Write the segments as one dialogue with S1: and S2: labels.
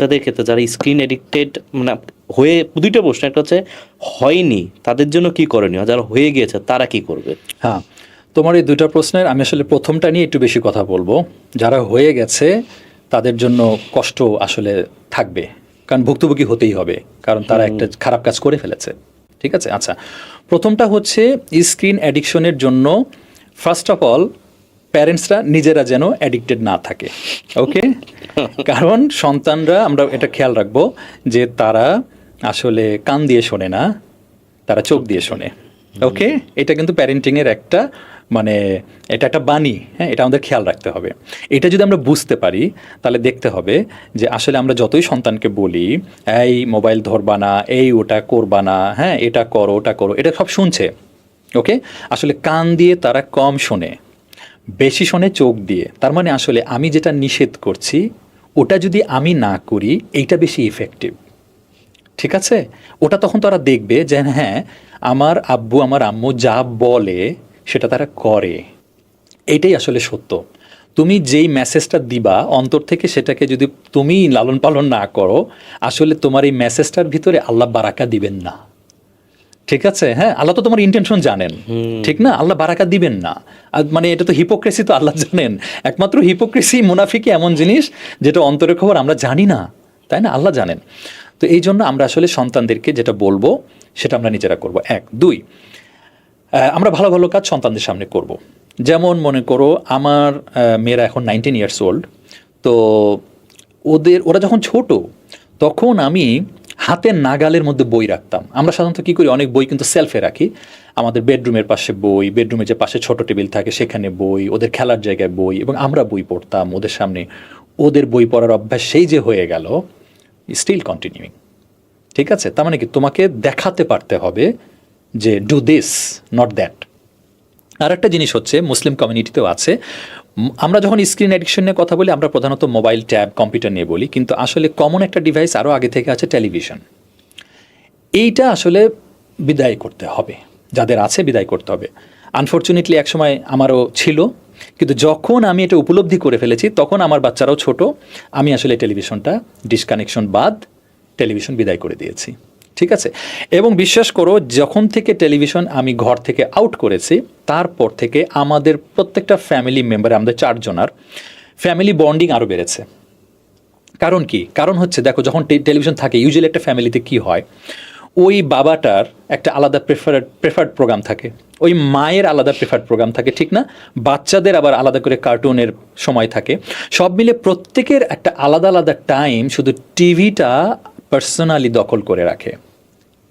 S1: তাদের ক্ষেত্রে যারা স্ক্রিন এডিক্টেড মানে হয়ে দুইটা প্রশ্ন একটা হচ্ছে হয়নি তাদের জন্য কি করণীয়? যারা হয়ে গিয়েছে তারা কি করবে?
S2: হ্যাঁ তোমার এই দুইটা প্রশ্নের আমি আসলে প্রথমটা নিয়ে একটু বেশি কথা বলব। যারা হয়ে গেছে তাদের জন্য কষ্ট আসলে থাকবে কারণ ভুক্তভোগী হতেই হবে কারণ তারা একটা খারাপ কাজ করে ফেলেছে ঠিক আছে? আচ্ছা প্রথমটা হচ্ছে স্ক্রিন অ্যাডিকশনের জন্য ফার্স্ট অফ অল প্যারেন্টসরা নিজেরা যেন অ্যাডিক্টেড না থাকে ওকে কারণ সন্তানরা আমরা এটা খেয়াল রাখব যে তারা আসলে কান দিয়ে শোনে না তারা চোখ দিয়ে শোনে ওকে এটা কিন্তু প্যারেন্টিংয়ের একটা মানে এটা একটা বাণী হ্যাঁ? এটা আমাদের খেয়াল রাখতে হবে। এটা যদি আমরা বুঝতে পারি তাহলে দেখতে হবে যে আসলে আমরা যতই সন্তানকে বলি এই মোবাইল ধরবা না এই ওটা করবা না হ্যাঁ? এটা করো ওটা করো। এটা সব শুনছে ওকে আসলে কান দিয়ে তারা কম শোনে। বেশি শোনে চোখ দিয়ে। তার মানে আসলে আমি যেটা নিষেধ করছি, ওটা যদি আমি না করি, এইটা বেশি ইফেক্টিভ ঠিক আছে? ওটা তখন তারা দেখবে যে হ্যাঁ আমার আব্বু, আমার আম্মু যা বলে, সেটা তারা করে। এটাই আসলে সত্য। তুমি যেই মেসেজটা দিবা, অন্তর থেকে সেটাকে যদি তুমি লালন পালন না করো, আসলে তোমার এই মেসেজটার ভিতরে আল্লাহ বারাকা দিবেন না। ঠিক আছে? হ্যাঁ আল্লাহ তো তোমার ইন্টেনশন জানেন। ঠিক না? আল্লাহ বারাকা দিবেন না। আর মানে এটা তো হিপোক্রেসি তো আল্লাহ জানেন। একমাত্র হিপোক্রেসি মুনাফিকি এমন জিনিস যেটা অন্তরের খবর আমরা জানি না। তাই না? আল্লাহ জানেন। তো এই জন্য আমরা আসলে সন্তানদেরকে যেটা বলব সেটা আমরা নিজেরা করব। এক দুই আমরা ভালো ভালো কাজ সন্তানদের সামনে করব। যেমন মনে করো আমার মেয়েরা এখন নাইনটিন ইয়ার্স ওল্ড তো ওদের ওরা যখন ছোট তখন আমি হাতের নাগালের মধ্যে বই রাখতাম। আমরা সাধারণত কী করি? অনেক বই কিন্তু সেলফে রাখি। আমাদের বেডরুমের পাশে বই বেডরুমের যে পাশে ছোট টেবিল থাকে সেখানে বই, ওদের খেলার জায়গায় বই এবং আমরা বই পড়তাম ওদের সামনে। ওদের বই পড়ার অভ্যাস সেই যে হয়ে গেল স্টিল কন্টিনিউইং ঠিক আছে? তার মানে কি? তোমাকে দেখাতে পারতে হবে যে ডু দিস নট দ্যাট আর একটা জিনিস হচ্ছে মুসলিম কমিউনিটিতেও আছে। আমরা যখন স্ক্রিন অ্যাডিকশন নিয়ে কথা বলি, আমরা প্রধানত মোবাইল ট্যাব কম্পিউটার নিয়ে বলি, কিন্তু আসলে কমন একটা ডিভাইস আরও আগে থেকে আছে টেলিভিশন এইটা আসলে বিদায় করতে হবে। যাদের আছে বিদায় করতে হবে। আনফর্চুনেটলি একসময় আমারও ছিল, কিন্তু যখন আমি এটা উপলব্ধি করে ফেলেছি, তখন আমার বাচ্চারাও ছোট, আমি আসলে টেলিভিশনটা ডিসকানেকশন বাদ টেলিভিশন বিদায় করে দিয়েছি। ঠিক আছে? এবং বিশ্বাস করো, যখন থেকে টেলিভিশন আমি ঘর থেকে আউট করেছি, তারপর থেকে আমাদের প্রত্যেকটা ফ্যামিলি মেম্বার আমাদের চারজনার ফ্যামিলি বন্ডিং আরও বেড়েছে। কারণ কি? কারণ হচ্ছে, দেখো, যখন টেলিভিশন থাকে ইউজুয়ালি একটা ফ্যামিলিতে কি হয়? ওই বাবাটার একটা আলাদা প্রেফার্ড প্রেফার্ড প্রোগ্রাম থাকে। ওই মায়ের আলাদা প্রেফার্ড প্রোগ্রাম থাকে, ঠিক না? বাচ্চাদের আবার আলাদা করে কার্টুনের সময় থাকে। সব মিলে প্রত্যেকের একটা আলাদা আলাদা টাইম শুধু টিভিটা পার্সোনালি দখল করে রাখে।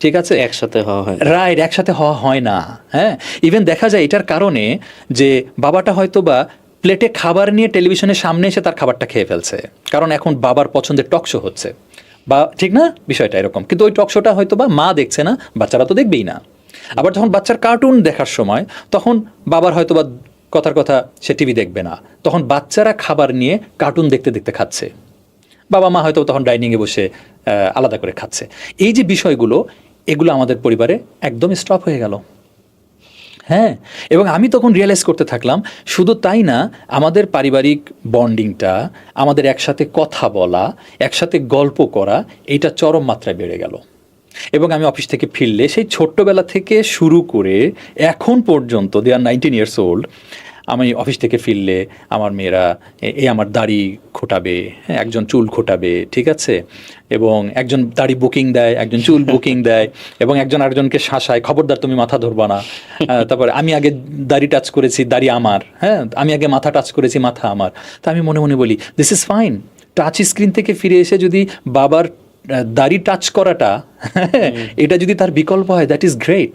S2: ঠিক আছে?
S1: একসাথে হওয়া হয়
S2: রাইট একসাথে হওয়া হয় না হ্যাঁ? ইভেন দেখা যায় এটার কারণে যে বাবাটা হয়তো বা প্লেটে খাবার নিয়ে টেলিভিশনের সামনে এসে তার খাবারটা খেয়ে ফেলছে। কারণ এখন বাবার পছন্দের টকশো হচ্ছে। বা ঠিক না? বিষয়টা এরকম। কিন্তু ওই টকশোটা হয়তো বা মা দেখছে না বাচ্চারা তো দেখবেই না। আবার যখন বাচ্চার কার্টুন দেখার সময় তখন বাবার হয়তো বা কথার কথা সে টিভি দেখবে না। তখন বাচ্চারা খাবার নিয়ে কার্টুন দেখতে দেখতে খাচ্ছে। বাবা মা হয়তো তখন ডাইনিংয়ে বসে আলাদা করে খাচ্ছে। এই যে বিষয়গুলো এগুলো আমাদের পরিবারে একদম স্টপ হয়ে গেল। হ্যাঁ এবং আমি তখন রিয়েলাইজ করতে থাকলাম, শুধু তাই না, আমাদের পারিবারিক বন্ডিংটা আমাদের একসাথে কথা বলা, একসাথে গল্প করা এইটা চরম মাত্রায় বেড়ে গেল। এবং আমি অফিস থেকে ফিরলে সেই ছোট্টবেলা থেকে শুরু করে এখন পর্যন্ত they are nineteen years old আমি অফিস থেকে ফিরলে আমার মেয়েরা এ- আমার দাড়ি খোটাবে হ্যাঁ একজন চুল খোটাবে ঠিক আছে? এবং একজন দাড়ি বুকিং দেয় একজন চুল বুকিং দেয় এবং একজন আরেকজনকে শাসায় খবরদার তুমি মাথা ধরবা না। তারপরে আমি আগে দাড়ি টাচ করেছি দাড়ি আমার। হ্যাঁ আমি আগে মাথা টাচ করেছি মাথা আমার। তা আমি মনে মনে বলি this is fine touch screen থেকে ফিরে এসে যদি বাবার দাড়ি টাচ করাটা এটা যদি তার বিকল্প হয় দ্যাট ইজ গ্রেট